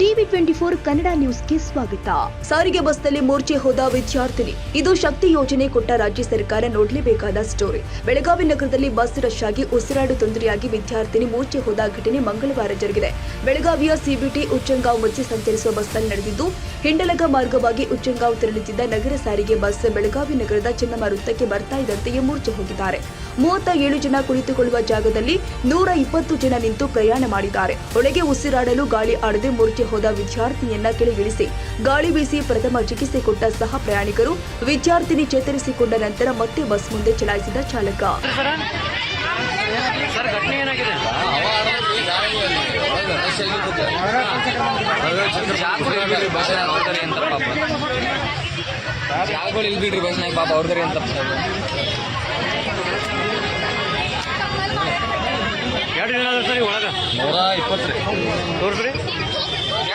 Twenty four Kannada ನ್ಯೂಸ್ಗೆ ಸ್ವಾಗತ. ಸಾರಿಗೆ ಬಸ್ನಲ್ಲಿ ಮೂರ್ಛೆ ಹೋದ ವಿದ್ಯಾರ್ಥಿನಿ. ಇದು ಶಕ್ತಿ ಯೋಜನೆ ಕೊಟ್ಟ ರಾಜ್ಯ ಸರ್ಕಾರ ನೋಡಲೇಬೇಕಾದ ಸ್ಟೋರಿ. ಬೆಳಗಾವಿ ನಗರದಲ್ಲಿ ಬಸ್ ರಶ್ ಆಗಿ ಉಸಿರಾಡು ತೊಂದರೆಯಾಗಿ ವಿದ್ಯಾರ್ಥಿನಿ ಮೂರ್ಛೆ ಹೋದ ಘಟನೆ ಮಂಗಳವಾರ ಜರುಗಿದೆ. ಬೆಳಗಾವಿಯ ಸಿಬಿಟಿ ಉಚ್ಚಂಗಾವ್ ಮಧ್ಯೆ ಸಂಚರಿಸುವ ಬಸ್ನಲ್ಲಿ ನಡೆದಿದ್ದು, ಹಿಂಡಲಗ ಮಾರ್ಗವಾಗಿ ಉಚ್ಚಂಗಾಂವ್ ತೆರಳುತ್ತಿದ್ದ ನಗರ ಸಾರಿಗೆ ಬಸ್ ಬೆಳಗಾವಿ ನಗರದ ಚೆನ್ನಮ್ಮ ವೃತ್ತಕ್ಕೆ ಬರ್ತಾ ಇದ್ದಂತೆಯೇ ಮೂರ್ಛೆ ಹೋಗಿದ್ದಾರೆ. ಮೂವತ್ತ ಏಳು ಜನ ಕುಳಿತುಕೊಳ್ಳುವ ಜಾಗದಲ್ಲಿ ನೂರ ಇಪ್ಪತ್ತು ಜನ ನಿಂತು ಪ್ರಯಾಣ ಮಾಡಿದ್ದಾರೆ. ಒಳಗೆ ಉಸಿರಾಡಲು ಗಾಳಿ ಆಡದೆ ಮೂರ್ಛೆ ಹೋದ ವಿದ್ಯಾರ್ಥಿನಿಯನ್ನ ಕೆಳಗಿಳಿಸಿ ಗಾಳಿ ಬೀಸಿ ಪ್ರಥಮ ಚಿಕಿತ್ಸೆ ಕೊಟ್ಟ ಸಹ ಪ್ರಯಾಣಿಕರು ವಿದ್ಯಾರ್ಥಿನಿ ಚೇತರಿಸಿಕೊಂಡ ನಂತರ ಮತ್ತೆ ಬಸ್ ಮುಂದೆ ಚಲಾಯಿಸಿದ ಚಾಲಕ. ಬಸ್ನಾಗ ಪಾಪ ಅವ್ರದಾರೆ ಅಂತ ಎರಡು ಜನ ಸರಿ ಸರ್ ಒಳಗ? ನೂರ ಇಪ್ಪತ್ತು ರೀ. ತೋರಿಸ್ರಿ